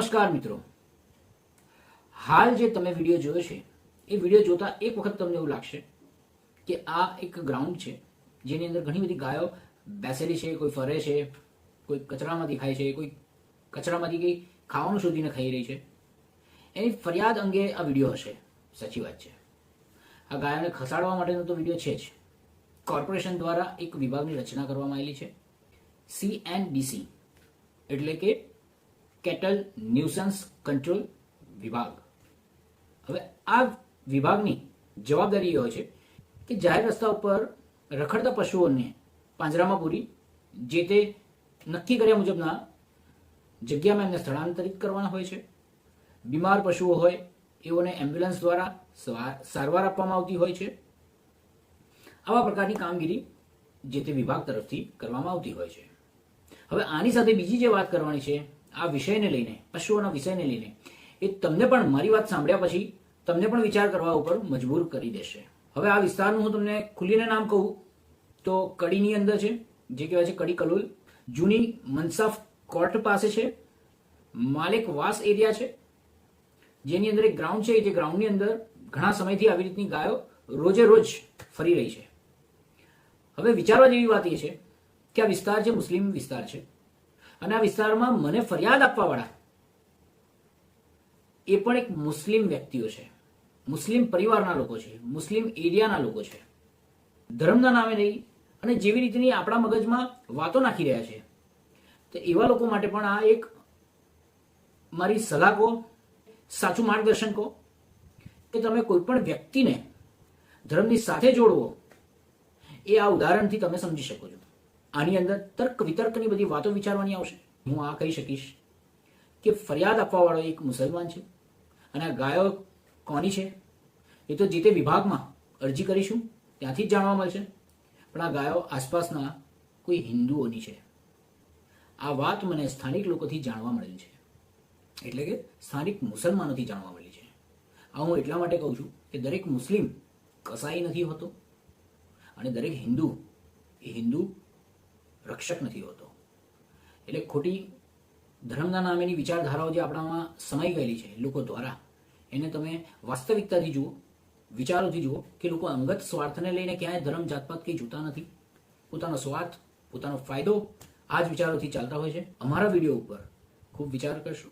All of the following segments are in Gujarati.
નમસ્કાર મિત્રો. હાલ જે તમે વીડિયો જોયો છે, એ વીડિયો જોતા એક વખત તમને એવું લાગશે કે આ એક ગ્રાઉન્ડ છે, જેની અંદર ઘણી બધી ગાયો બેસેલી છે, કોઈ ફરે છે, કોઈ કચરામાંથી ખાય છે, કોઈ કચરામાંથી કંઈ ખાવાનું શોધીને ખાઈ રહી છે. એની ફરિયાદ અંગે આ વીડિયો હશે. સાચી વાત છે. આ ગાયોને ખસાડવા માટેનો તો વીડિયો છે જ. કોર્પોરેશન દ્વારા એક વિભાગની રચના કરવામાં આવેલી છે. સીએનડીસી એટલે કે કેટલ ન્યુસન્સ કંટ્રોલ વિભાગ. હવે આ વિભાગની જવાબદારી એ હોય છે કે જાહેર રસ્તા ઉપર રખડતા પશુઓને પાંજરામાં પૂરી જે તે નક્કી કર્યા મુજબના જગ્યામાં એમને સ્થળાંતરિત કરવાના હોય છે. બીમાર પશુઓ હોય એઓને એમ્બ્યુલન્સ દ્વારા સારવાર આપવામાં આવતી હોય છે. આવા પ્રકારની કામગીરી જે તે વિભાગ તરફથી કરવામાં આવતી હોય છે. હવે આની સાથે બીજી જે વાત કરવાની છે આ વિષયને લઈને, પશુઓના વિષયને લઈને, એ તમને પણ મારી વાત સાંભળ્યા પછી તમને પણ વિચાર કરવા ઉપર મજબૂર કરી દેશે. હવે આ વિસ્તારનું હું તમને ખુલીને નામ કહું, તો કડીની અંદર છે, જે કહેવાય છે કડી કલોલ. જૂની મનસાફ કોર્ટ પાસે છે, માલિક વાસ એરિયા છે, જેની અંદર એક ગ્રાઉન્ડ છે, જે ગ્રાઉન્ડની અંદર ઘણા સમયથી આવી રીતની ગાયો રોજે રોજ ફરી રહી છે. હવે વિચારવા જેવી વાત એ છે કે આ વિસ્તાર છે મુસ્લિમ વિસ્તાર છે અને આ વિસ્તારમાં મને ફરિયાદ આપવાવાળા. એ પણ એક મુસ્લિમ વ્યક્તિઓ છે. મુસ્લિમ પરિવારના લોકો છે. મુસ્લિમ એરિયાના લોકો છે. ધર્મના નામે નહીં, અને જેવી રીતની આપણા મગજમાં વાતો નાખી રહ્યા છે. તો એવા લોકો માટે પણ આ એક મારી સલાહ કહો, સાચું માર્ગદર્શન કહો, કે તમે કોઈ પણ વ્યક્તિને ધર્મની સાથે જોડવો, એ આ ઉદાહરણથી તમે સમજી શકો છો. આની અંદર તર્ક વિતર્કની બધી વાતો વિચારવાની આવશે. હું આ કહી શકીશ કે ફરિયાદ આપવાવાળો એક મુસલમાન છે અને આ ગાયો કોની છે? એ તો જે તે વિભાગમાં અરજી કરીશું, ત્યાંથી જ જાણવા મળશે. પણ આ ગાયો આસપાસના કોઈ હિન્દુઓની છે. આ વાત મને સ્થાનિક લોકોથી જાણવા મળેલ છે. એટલે કે સ્થાનિક મુસલમાનોથી જાણવા મળી છે. આ હું એટલા માટે કહું છું કે દરેક મુસ્લિમ કસાઈ નથી હોતો અને દરેક હિન્દુ, એ હિન્દુ રક્ષક નથી હોતો. એટલે ખોટી ધર્મના નામેની વિચારધારાઓ જે આપણામાં સમાઈ ગયેલી છે લોકો દ્વારા, એને તમે વાસ્તવિકતાથી જુઓ, વિચારોથી જુઓ કે લોકો અંગત સ્વાર્થને લઈને ક્યાંય ધર્મ જાતપાત કંઈ જોતા નથી. પોતાનો સ્વાર્થ, પોતાનો ફાયદો આ જ વિચારોથી ચાલતા હોય છે. અમારા વીડિયો ઉપર ખૂબ વિચાર કરશો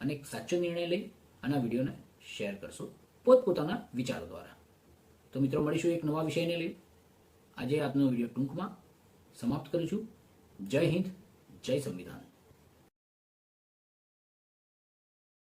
અને એક સાચો નિર્ણય લઈ અને આ વિડીયોને શેર કરશો પોતપોતાના વિચારો દ્વારા. તો મિત્રો, મળીશું એક નવા વિષયને લઈ. આજે આજનો વીડિયો ટૂંકમાં સમાપ્ત કરું છું. જય હિન્દ જય સંવિધાન.